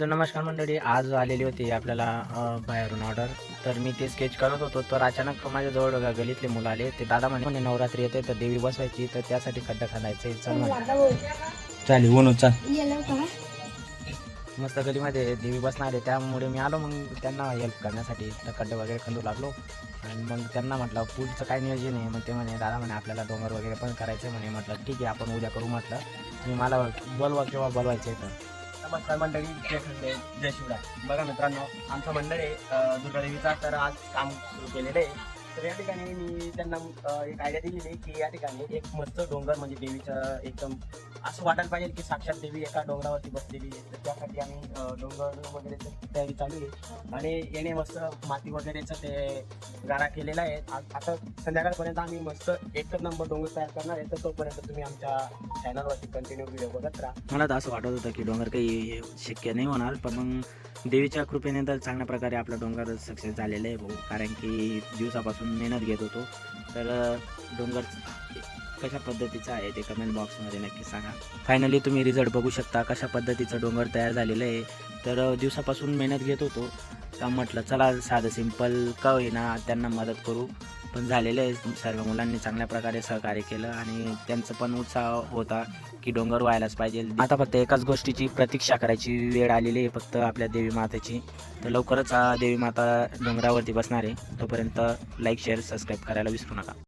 तर नमस्कार मंडळी आज आलेली होती आपल्याला बाहेरून ऑर्डर तर मी ते स्केच करत होतो तर अचानक माझ्याजवळ गलीतले मुलं आले. ते दादा म्हणे म्हणे नवरात्री येते तर देवी बसवायची तर त्यासाठी खड्डा खांदायचे चल चालेल ऊन चाल. मस्त गलीमध्ये देवी बसणार आहे. त्यामुळे मी आलो मग त्यांना हेल्प करण्यासाठी तर खड्डे वगैरे खंदू लागलो. आणि मग त्यांना म्हटलं पुढचं काय नियोजन आहे? मग ते म्हणे दादा म्हणे आपल्याला डोंगर वगैरे पण करायचं म्हणे म्हटलं ठीक आहे आपण उद्या करू म्हटलं. तुम्ही मला बोलवा किंवा बोलवायचं आहे तर. नमस्कार मंडळी जय खंडे जय शिवराय. बघा मित्रांनो आमचं मंडळ आहे दुर्गादेवीचा. तर आज काम सुरू केलेलं आहे. तर या ठिकाणी मी त्यांना एक आयडिया दिलेली की या ठिकाणी एक मस्त डोंगर म्हणजे देवीचं एकदम असं वाटायला पाहिजे की साक्षात देवी एका डोंगरावरती बसलेली आहे. तर त्यासाठी आम्ही डोंगर वगैरे तयारी चालू आहे. आणि येणे मस्त माती वगैरेचं ते गारा केलेला आहे. आता संध्याकाळपर्यंत आम्ही मस्त एकच नंबर डोंगर तयार करणार आहे. तर तोपर्यंत तुम्ही आमच्या चॅनलवरती कंटिन्यू व्हिडिओ बघत राहा. मला तर असं वाटत होतं की डोंगर काही शक्य नाही होणार पण मग देवीच्या कृपेने तर चांगल्या प्रकारे आपला डोंगर सक्सेस झालेला आहे भाऊ. कारण की दिवसापासून मेहनत घेत होतो. तर डोंगर कशा पद्धतीचं आहे ते कमेंट बॉक्समध्ये नक्की सांगा. फायनली तुम्ही रिझल्ट बघू शकता कशा पद्धतीचं डोंगर तयार झालेलं आहे. तर दिवसापासून मेहनत घेत होतो. का म्हटलं चला साधं सिंपल का होईना त्यांना मदत करू. पण झालेलं आहे सर्व मुलांनी चांगल्या प्रकारे सहकार्य केलं आणि त्यांचं पण उत्साह होता की डोंगर व्हायलाच पाहिजे. आता फक्त एकाच गोष्टीची प्रतीक्षा करायची वेळ आलेली आहे फक्त आपल्या देवी मातेची. तर लवकरच हा देवी माता डोंगरावरती बसणार आहे. तोपर्यंत लाईक शेअर सबस्क्राईब करायला विसरू नका.